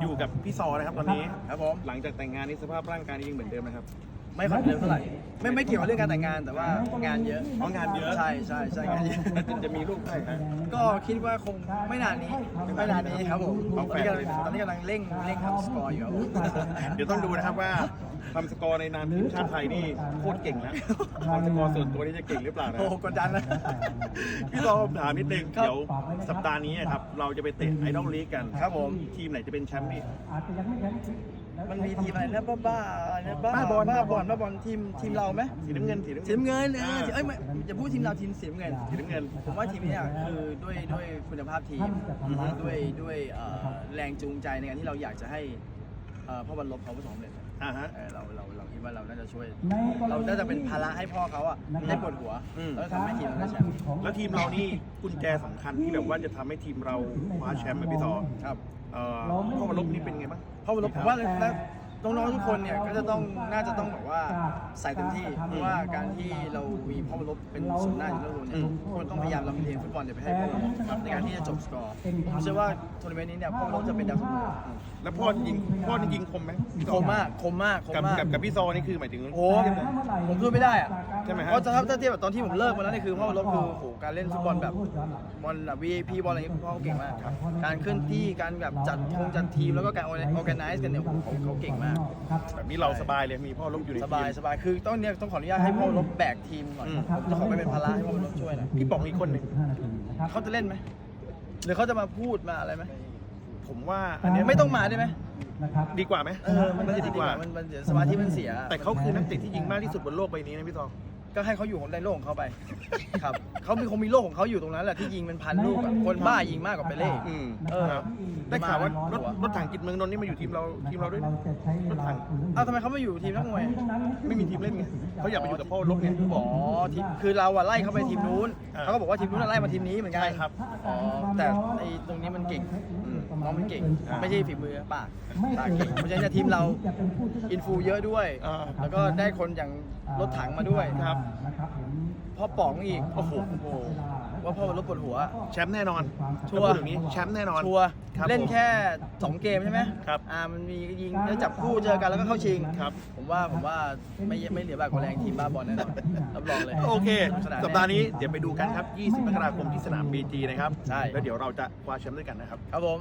อยู่กับพี่ซอนะครับตอนนี้ครับผมหลังจากแต่งงานนี้สภาพร่างกายนี้ยังเหมือนเดิมนะครับ ไม่ค่อยเร็วเท่าไหร่ไม่ไม่เกี่ยวกับเรื่องการแต่งงานแต่ว่างานเยอะอ๋องานเยอะใช่ใช่ใช่งานเยอะจะจะมีลูกได้ฮะก็คิดว่าคงไม่นานนี้ไม่นานนี้ครับผมเอาตแฟอนนนี้กำลังตอนนี้กำลังเร่งเร่งทำสกอร์อยู่ครับผมเดี๋ยวต้องดูนะครับว่าทำสกอร์ในนามทีมชาติไทยนี่โคตรเก่งแล้วทำสกอร์ส่วนตัวนี่จะเก่งหรือเปล่านะโอ้โหกดดันนะ พี่ซอถามนิดนึงครับ เดี๋ยวสัปดาห์นี้ครับเราจะไปเตะไอดอลลีกกันครับผมทีมไหนจะเป็นแชมป์พี่ มันมีทีมอะไรนะบ้าบ้าๆอะไรนะบ้าบ้าบอลบ้าบอลบ้าบอลทีมทีมเราไหมสีน้ำเงินสีน้ำสีเงินน้ำเงินเอออ่าเอ้ยไม่จะพูดทีมเราทีมสีน้ำเงินสีน้ำเงินผมว่าทีมเนี้ยคือด้วยด้วยคุณภาพทีมอือฮึด้วยด้วยเอ่อแรงจูงใจในการที่เราอยากจะให้เอ่อพ่อบรรลบเขาประสบความสำเร็จ อ่าฮะ เออเราเราเราคิดว่าเราน่าจะช่วย เราน่าจะเป็นภาระให้พ่อเขาอะได้ปวดหัวอืม แล้วทำให้ทีมเราได้แชมป์แล้วทีมเรานี่กุญแจสำคัญที่แบบว่าจะทำให้ทีมเราคว้าแชมป์ไหมพี่ซอครับ เอ่อพ่อวรลบนี่เป็นไงบ้าง พ่อบรรลบผมว่าแล้ว น้องๆทุกคนเนี่ยก็จะต้องน่าจะต้องแบบว่าใส่เต็มที่เพราะว่าการที่เรามีพ่อบรรลบเป็นศูนย์หน้าอยู่แล้วเนี่ยอืมทุกคนต้องพยายามลำเลียงฟุตบอลเนี่ยไปให้พ่อบรรลบครับในการที่จะจบสกอร์ผมเชื่อว่าทัวร์นาเมนต์นี้เนี่ยพ่อบรรลบจะเป็นดาวซันโวแล้วพ่อยิงพ่อนี่ยิงคมไหมพี่ซคอมมากคมมากคมกับมากกับกับพี่ซอนี่คือหมายถึงโอ้ผมพูดไม่ได้อะใช่ไหมฮะเพราะถ้าถ้าเทียบกับตอนที่ผมเลิกมาแล้วนี่คือพ่อลบคือโอ้โหการเล่นฟุตบอลแบบบอลแบบ VIP บอลอะไรเงี้ยพ่อเขาเก่งมากครับการเคลื่อนที่การแบบจัดทงจัดทีมแล้วก็การ organize กันเนี่ยโอ้โหเขาเขาเก่งมากแบบนี้เราสบายเลยมีพ่อลบอยู่ในสทีบายม สบายคือต้องเนี่ยต้องขออนุญาตให้พ่อลบแบกทีมก่อนอืม ผมจะขอไปเป็นภาระให้พ่อลบช่วยหน่อยพี่ป๋องอีกคนหนึ่งเขาจะเล่นไหมหรือเขาจะมาพูดมาอะไรไหมผมว่าอันเนี้ยไม่ต้องมาได้ไหมดีกว่าไหมเออมันจะดีกว่ามันมันเดี๋ยวสมาธิมันเสียแต่เขาคือนักเตะที่ยิงมากที่สุดบนโลกใบนี้นะพี่ซอ ก็ให้เขาอยู่ในโลกของเขาไป ครับเขามีคงมีโลกของเขาอยู่ตรงนั้นแหละที่ยิงเป็นพันลูกอะคนบ้ายิงมากกว่าเปเล่ อืมเออ ครับได้ข่าวว่ารถรถถังกิจเมืองนนท์นี่มาอยู่ทีมเราทีมเราด้วยนะรถถังเอ้าทำไมเขาไม่อยู่ทีมนักมวย ไม่มีทีมเล่นไงเขาอยากไปอยู่กับพ่อลบเนี่ยอ๋อทีคือเราอะไล่เขาไปทีมนู้นอ่า เขาก็บอกว่าทีมนู้นอะไล่มาทีมนี้เหมือนกันใช่ครับ อ๋อแต่ไอ้ตรงนี้มันเก่งอืมน้องมันเก่ง อ่า ไม่ใช่ฝีมือปากปากเก่งเพราะฉะนั้นทีมเราอินฟูเยอะด้วย อ่า แล้วก็ได้คนอย่างรถถังมาด้วยครับพ่อป๋องอีก โอ้โห ว่าพ่อรถปวดหัว แชมป์แน่นอนชัวร์ ถ้าพูดอย่างนี้แชมป์แน่นอน ชัวร์ครับเล่นแค่ 2 เกมใช่ไหมครับอ่ามันมียิงแล้วจับคู่เจอกันแล้วก็เข้าชิงครับ ผมว่าผมว่าไม่ไม่เหลือบากกว่าแรงทีมบ้าบอลแน่นอนรับรองเลยโอเค สนมสัปดาห์นี้เดี๋ยวไปดูกันครับ 20มกราคมที่สนามบีจีนะครับ ใช่ แล้วเดี๋ยวเราจะคว้าแชมป์ด้วยกันนะครับ ครับผม